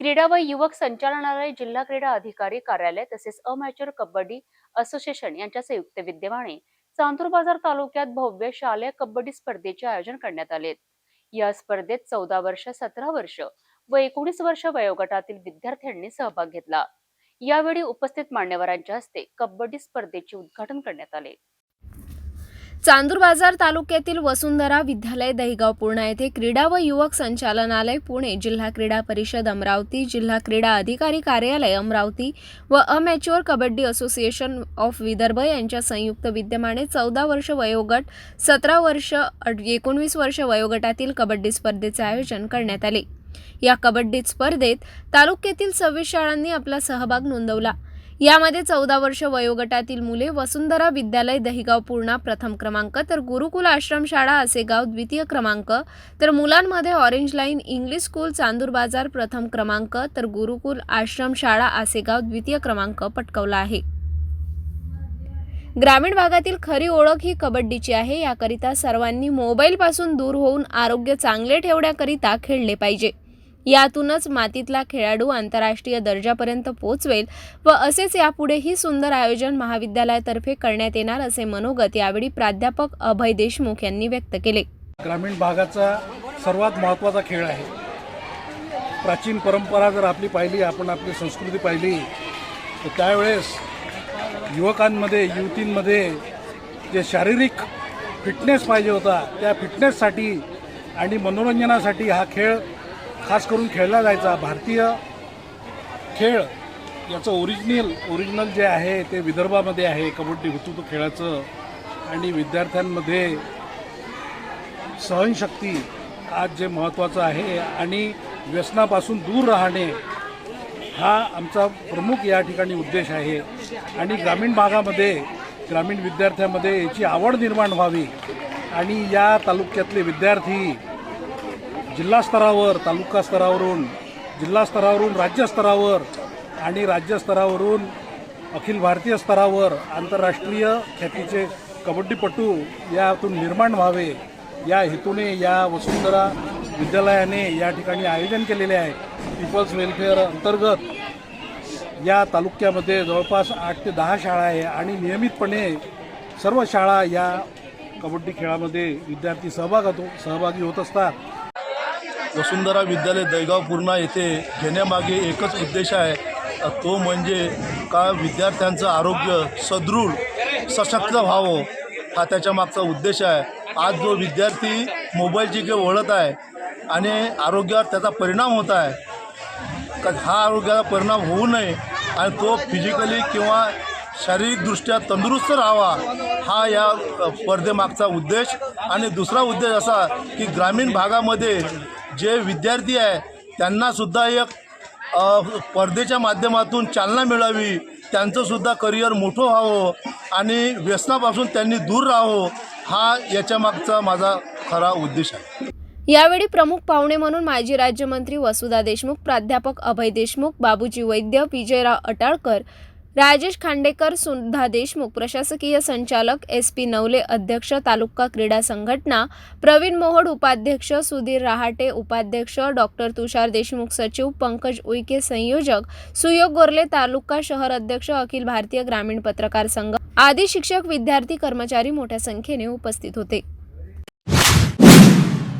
क्रीडा व युवक संचालनालय जिल्हा क्रीडा अधिकारी कार्यालय तसेच अमॅच्युअर कबड्डी असोसिएशन यांच्या संयुक्त विद्यमाने चांदूर बाजार तालुक्यात भव्य शालेय कबड्डी स्पर्धेचे आयोजन करण्यात आले. या स्पर्धेत चौदा वर्ष सतरा वर्ष व एकोणीस वर्ष वयोगटातील विद्यार्थ्यांनी सहभाग घेतला. यावेळी उपस्थित मान्यवरांच्या हस्ते कबड्डी स्पर्धेचे उद्घाटन करण्यात आले. चांदूर बाजार तालुक्यातील वसुंधरा विद्यालय दहिगाव पूर्णा येथे क्रीडा व युवक संचालनालय पुणे जिल्हा क्रीडा परिषद अमरावती जिल्हा क्रीडा अधिकारी कार्यालय अमरावती व amateur kabaddi association of Vidarbha यांच्या संयुक्त विद्यमाने चौदा वर्ष वयोगट सतरा वर्ष एकोणवीस वर्ष वयोगटातील कबड्डी स्पर्धेचे आयोजन करण्यात आले. या कबड्डी स्पर्धेत तालुक्यातील सव्वीस शाळांनी आपला सहभाग नोंदवला. यामध्ये चौदा वर्ष वयोगटातील मुले वसुंधरा विद्यालय दहिगाव पूर्णा प्रथम क्रमांक तर गुरुकुल आश्रम शाळा आसेगाव द्वितीय क्रमांक तर मुलांमध्ये orange line English school Chandur Bazar प्रथम क्रमांक तर गुरुकुल आश्रम शाळा आसेगाव द्वितीय क्रमांक पटकवला आहे. ग्रामीण भागातील खरी ओळख ही कबड्डीची आहे. याकरिता सर्वांनी मोबाईलपासून दूर होऊन आरोग्य चांगले ठेवण्याकरिता खेळले पाहिजे. यातूनच मातीतला खेळाडू आंतरराष्ट्रीय दर्जापर्यंत पोहोचवेल व असेच यापुढेही सुंदर आयोजन महाविद्यालयातर्फे करण्यात येणार असे मनोगत यावेळी प्राध्यापक अभय देशमुख यांनी व्यक्त केले. ग्रामीण भागाचा सर्वात महत्त्वाचा खेळ आहे. प्राचीन परंपरा जर आपली पाहिली आपण आपली संस्कृती पाहिली तर त्यावेळेस युवकांमध्ये युवतींमध्ये जे शारीरिक फिटनेस पाहिजे होता त्या फिटनेससाठी आणि मनोरंजनासाठी हा खेळ खास करून खेळला जायचा भारतीय खेळ याचं ओरिजिनल ओरिजिनल जे आहे ते विदर्भामध्ये आहे. कबड्डी हुतुतू खेळाचं आणि विद्यार्थ्यांमध्ये सहनशक्ती आज जे महत्त्वाचं आहे आणि व्यसनापासून दूर राहणे हा आमचा प्रमुख या ठिकाणी उद्देश आहे. आणि ग्रामीण भागामध्ये ग्रामीण विद्यार्थ्यांमध्ये याची आवड निर्माण व्हावी. आणि या तालुक्यातले विद्यार्थी जिल्हा स्तरावर तालुका स्तरावरून जिल्हा स्तरावरून राज्यस्तरावर आणि राज्यस्तरावरून अखिल भारतीय स्तरावर आंतरराष्ट्रीय ख्यातीचे कबड्डीपटू यातून निर्माण व्हावे. या हेतूने या वसुंधरा विद्यालयाने या ठिकाणी आयोजन केलेले आहे. पीपल्स वेलफेअर अंतर्गत या तालुक्यामध्ये जवळपास आठ ते दहा शाळा आहे आणि नियमितपणे सर्व शाळा या कबड्डी खेळामध्ये विद्यार्थी सहभाग होतो सहभागी होत असतात. वसुंधरा विद्यालय दहीगाव पूर्णा येथे घेण्यामागे एकच उद्देश आहे. तो म्हणजे का विद्यार्थ्यांचं आरोग्य सदृढ सशक्त व्हावं हा त्याच्यामागचा उद्देश आहे. आज जो विद्यार्थी मोबाईलची काही वळत आहे आणि आरोग्यावर त्याचा परिणाम होत आहे का हा आरोग्याचा परिणाम होऊ नये आणि तो फिजिकली किंवा शारीरिकदृष्ट्या तंदुरुस्त राहावा हा या स्पर्धेमागचा उद्देश. आणि दुसरा उद्देश असा की ग्रामीण भागामध्ये जे विद्यार्थी आहे त्यांनासुद्धा एक स्पर्धेच्या माध्यमातून चालना मिळावी त्यांचंसुद्धा करिअर मोठं व्हावं आणि व्यसनापासून त्यांनी दूर राहावं हा याच्यामागचा माझा खरा उद्देश आहे. यावेळी प्रमुख पाहुणे म्हणून माजी राज्यमंत्री वसुधा देशमुख प्राध्यापक अभय देशमुख बाबूजी वैद्य विजयराव अटाळकर राजेश खांडेकर सुधा देशमुख प्रशासकीय संचालक एस पी नवले अध्यक्ष तालुका क्रीडा संघटना प्रवीण मोहोड उपाध्यक्ष सुधीर रहाटे उपाध्यक्ष डॉक्टर तुषार देशमुख सचिव पंकज उईके संयोजक सुयोग गोरले तालुका शहर अध्यक्ष अखिल भारतीय ग्रामीण पत्रकार संघ आदी शिक्षक विद्यार्थी कर्मचारी मोठ्या संख्येने उपस्थित होते.